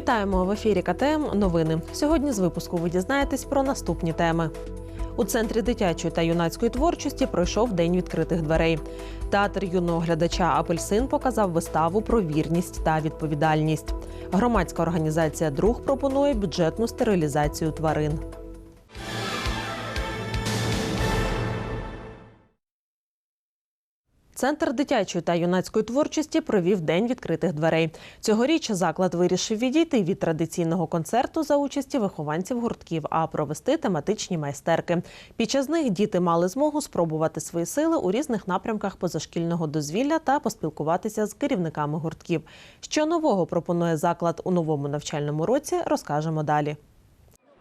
Вітаємо в ефірі КТМ. Новини. Сьогодні з випуску ви дізнаєтесь про наступні теми. У центрі дитячої та юнацької творчості пройшов день відкритих дверей. Театр юного глядача Апельсин показав виставу про вірність та відповідальність. Громадська організація Друг пропонує бюджетну стерилізацію тварин. Центр дитячої та юнацької творчості провів день відкритих дверей. Цьогоріч заклад вирішив відійти від традиційного концерту за участі вихованців гуртків, а провести тематичні майстерки. Під час них діти мали змогу спробувати свої сили у різних напрямках позашкільного дозвілля та поспілкуватися з керівниками гуртків. Що нового пропонує заклад у новому навчальному році, розкажемо далі.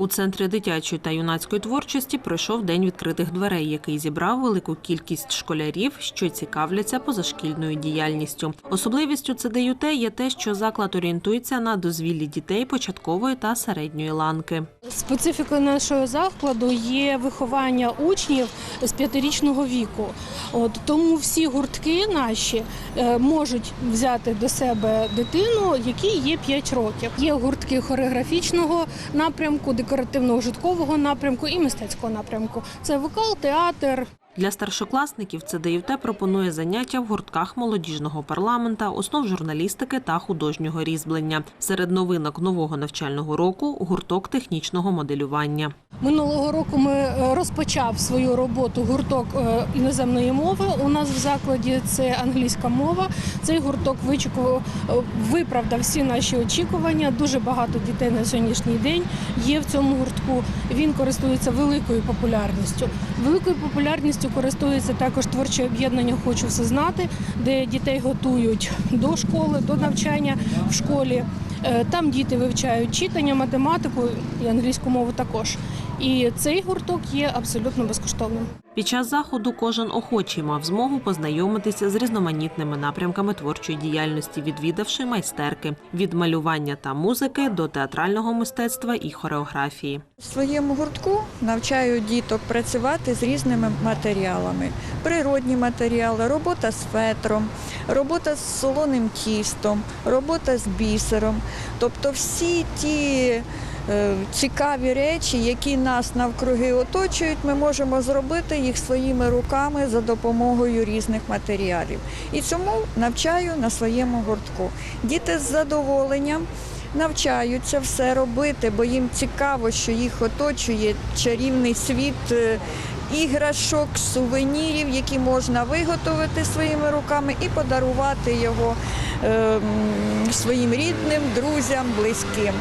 У центрі дитячої та юнацької творчості пройшов день відкритих дверей, який зібрав велику кількість школярів, що цікавляться позашкільною діяльністю. Особливістю ЦДЮТ є те, що заклад орієнтується на дозвіллі дітей початкової та середньої ланки. Специфікою нашого закладу є виховання учнів з п'ятирічного віку. От тому всі гуртки наші е, можуть взяти до себе дитину, якій є 5 років. Є гуртки хореографічного напрямку, декоративного житкового напрямку і мистецького напрямку. Це вокал, театр, Для старшокласників ЦДЮТ пропонує заняття в гуртках молодіжного парламента, основ журналістики та художнього різьблення. Серед новинок нового навчального року гурток технічного моделювання. Минулого року ми е, розпочав свою роботу гурток е, іноземної мови. У нас в закладі це англійська мова. Цей гурток е, виправдав всі наші очікування. Дуже багато дітей на сьогоднішній день є в цьому гуртку. Він користується великою популярністю. Великою популярністю користується також творче об'єднання Хочу все знати, де дітей готують до школи, до навчання в школі. Е, Там діти вивчають читання, математику і англійську мову також. І цей гурток є абсолютно безкоштовним. Під час заходу кожен охочий мав змогу познайомитися з різноманітними напрямками творчої діяльності, відвідавши майстерки від малювання та музики до театрального мистецтва і хореографії. В своєму гуртку навчаю діток працювати з різними матеріалами. Природні матеріали, робота з фетром, робота з солоним тістом, робота з бісером. Тобто всі ті цікаві речі, які нас навкруги оточують, ми можемо зробити їх своїми руками за допомогою різних матеріалів. І цьому навчаю на своєму гуртку. Діти з задоволенням навчаються все робити, бо їм цікаво, що їх оточує чарівний світ е, іграшок, сувенірів, які можна виготовити своїми руками і подарувати його е, своїм рідним, друзям, близьким.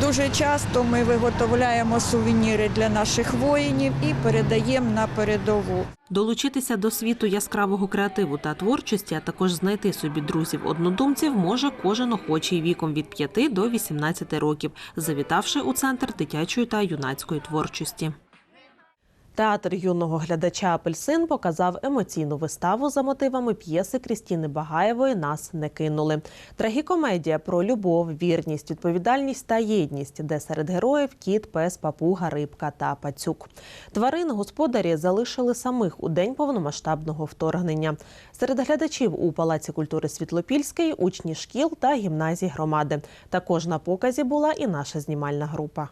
Дуже часто ми виготовляємо сувеніри для наших воїнів і передаємо на передову. Долучитися до світу яскравого креативу та творчості, а також знайти собі друзів-однодумців може кожен охочий віком від 5 до 18 років, завітавши у центр дитячої та юнацької творчості. Театр юного глядача Апельсин показав емоційну виставу за мотивами п'єси Крістіни Багаєвої Нас не кинули. Трагікомедія про любов, вірність, відповідальність та єдність, де серед героїв кіт, пес, папуга, рибка та пацюк. Тварин господарі залишили самих у день повномасштабного вторгнення. Серед глядачів у Палаці культури Світлопільський учні шкіл та гімназій громади. Також на показі була і наша знімальна група.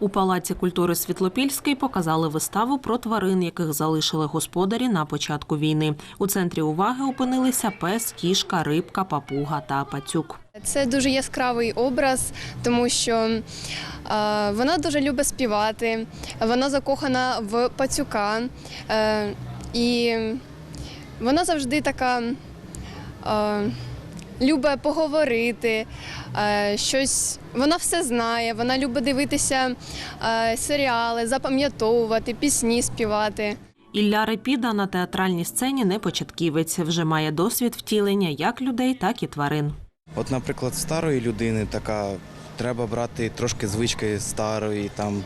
У Палаці культури Світлопільський показали виставу про тварин, яких залишили господарі на початку війни. У центрі уваги опинилися пес, кішка, рибка, папуга та пацюк. Це дуже яскравий образ, тому що вона дуже любить співати, вона закохана в пацюка, е, і вона завжди така любить поговорити, е, щось. Вона все знає, вона любить дивитися е, серіали, запам'ятовувати, пісні співати. Ілля Репіда на театральній сцені не початківець, вже має досвід втілення як людей, так і тварин. От, наприклад, старої людини така, треба брати трошки звички старої, там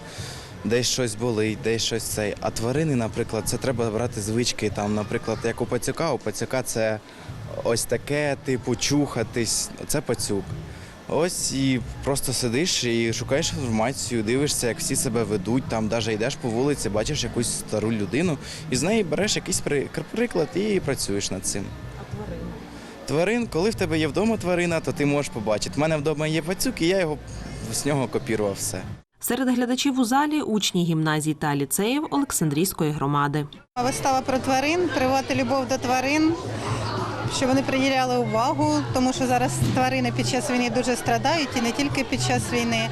десь щось болить, десь щось цей. А тварини, наприклад, це треба брати звички. Там, наприклад, як у пацюка, у пацюка це ось таке, типу, чухатись, це пацюк. Ось і просто сидиш і шукаєш інформацію, дивишся, як всі себе ведуть. Там навіть йдеш по вулиці, бачиш якусь стару людину, і з неї береш якийсь приклад і працюєш над цим. тварин. Коли в тебе є вдома тварина, то ти можеш побачити. У мене вдома є пацюк, і я його з нього копірував все. Серед глядачів у залі учні гімназій та ліцеїв Олександрійської громади. Вистава про тварин, привати любов до тварин, щоб вони приділяли увагу, тому що зараз тварини під час війни дуже страдають і не тільки під час війни.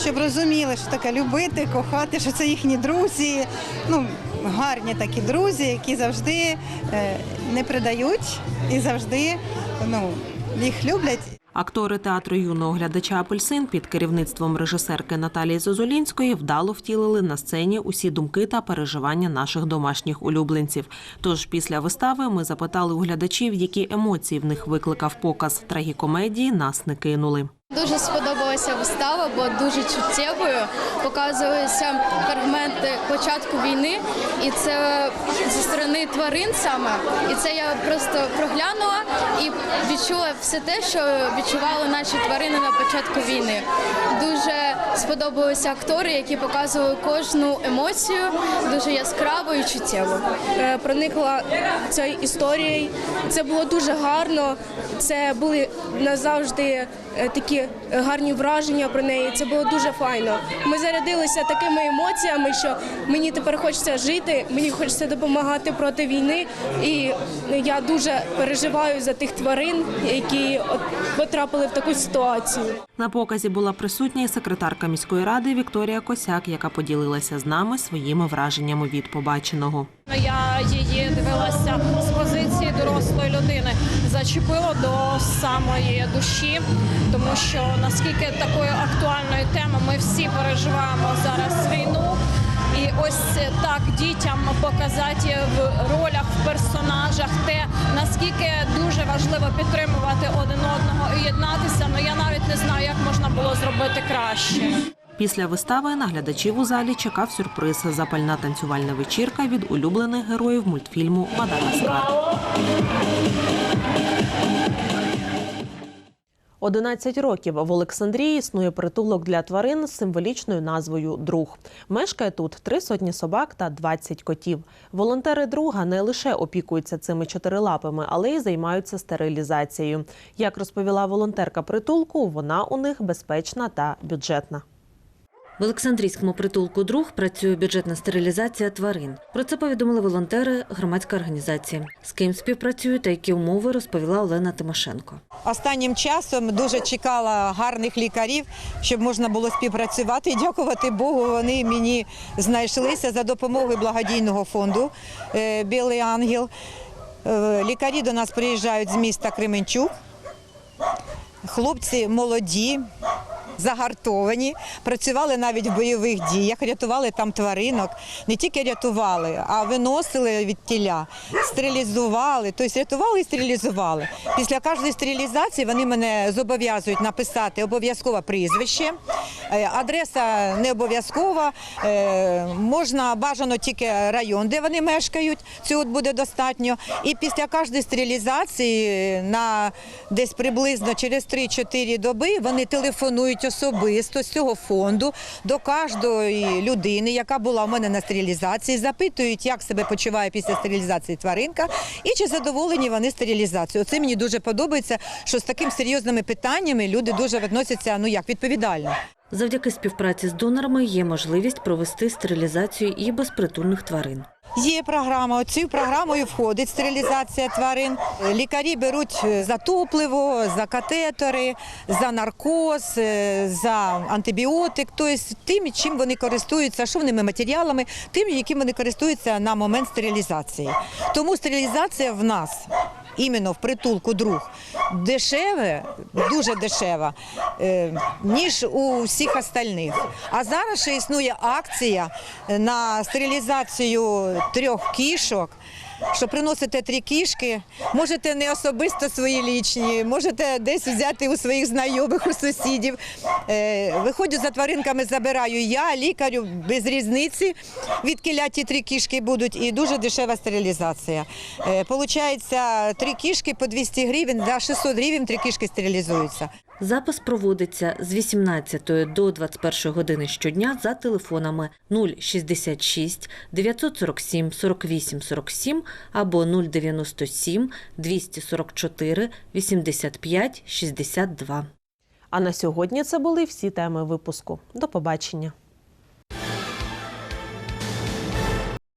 Щоб розуміли, що таке любити, кохати, що це їхні друзі, ну гарні такі друзі, які завжди е, не придають і завжди ну, їх люблять. Актори театру юного глядача Апельсин під керівництвом режисерки Наталії Зозулінської вдало втілили на сцені усі думки та переживання наших домашніх улюбленців. Тож після вистави ми запитали у глядачів, які емоції в них викликав показ трагікомедії нас не кинули. Дуже сподобалася вистава, бо дуже чуттєвою. Показувалися фрагменти початку війни, і це зі сторони тварин саме. І це я просто проглянула і відчула все те, що відчували наші тварини на початку війни. Дуже сподобалися актори, які показували кожну емоцію дуже яскраво і чуттєво. е, проникла цією історією. Це було дуже гарно. Це були назавжди е, такі гарні враження про неї. Це було дуже файно. Ми зарядилися такими емоціями, що мені тепер хочеться жити, мені хочеться допомагати проти війни. І я дуже переживаю за тих тварин, які потрапили в таку ситуацію. На показі була присутня і секретарка міської ради Вікторія Косяк, яка поділилася з нами своїми враженнями від побаченого. Я її дивилася з позиції дорослої людини, зачепило до самої душі, тому що наскільки такої актуальної теми ми всі переживаємо зараз війну. І ось так дітям показати в ролях, в персонажах те, наскільки важливо підтримувати один одного і єднатися. Ну я навіть не знаю, як можна було зробити краще. Після вистави на глядачів у залі чекав сюрприз запальна танцювальна вечірка від улюблених героїв мультфільму Мадагаскар. 11 років в Олександрії існує притулок для тварин з символічною назвою Друг. Мешкає тут три сотні собак та 20 котів. Волонтери друга не лише опікуються цими чотирилапими, але й займаються стерилізацією. Як розповіла волонтерка притулку, вона у них безпечна та бюджетна. В Олександрійському притулку друг працює бюджетна стерилізація тварин. Про це повідомили волонтери громадської організації. З ким співпрацюють та які умови розповіла Олена Тимошенко. Останнім часом дуже чекала гарних лікарів, щоб можна було співпрацювати. І дякувати Богу, вони мені знайшлися за допомогою благодійного фонду е, Білий ангел. Е, Лікарі до нас приїжджають з міста Кременчук. Хлопці молоді, загартовані, працювали навіть в бойових діях, рятували там тваринок. Не тільки рятували, а виносили від тіля, стерилізували, тобто рятували і стерилізували. Після кожної стерилізації вони мене зобов'язують написати обов'язково прізвище, е, адреса не обов'язкова, е, можна бажано тільки район, де вони мешкають, цього буде достатньо. І після кожної стерилізації на десь приблизно через 3-4 доби вони телефонують особисто з цього фонду до кожної людини, яка була у мене на стерилізації, запитують, як себе почуває після стерилізації тваринка і чи задоволені вони стерилізацією. Це мені дуже подобається, що з такими серйозними питаннями люди дуже відносяться ну як відповідально. Завдяки співпраці з донорами є можливість провести стерилізацію і безпритульних тварин. Є програма. Цією програмою входить стерилізація тварин. Лікарі беруть е, за топливо, за катетери, за наркоз, е, за антибіотик, тобто тим, чим вони користуються, шовними матеріалами, тим, яким вони користуються на момент стерилізації. Тому стерилізація в нас. Іменно в притулку друг дешеве, дуже дешева, е, ніж у всіх остальних. А зараз ще існує акція на стерилізацію трьох кішок. Що приносите три кішки, можете не особисто свої лічні, можете десь взяти у своїх знайомих, у сусідів. Е, виходжу за тваринками, забираю я, лікарю без різниці, від ті три кішки будуть, і дуже дешева стерилізація. Е, получається, три кішки по 200 гривень, за 600 гривень три кішки стерилізуються. Запис проводиться з 18 до 21 години щодня за телефонами 066 947 48 47 або 097 244 85 62. А на сьогодні це були всі теми випуску. До побачення.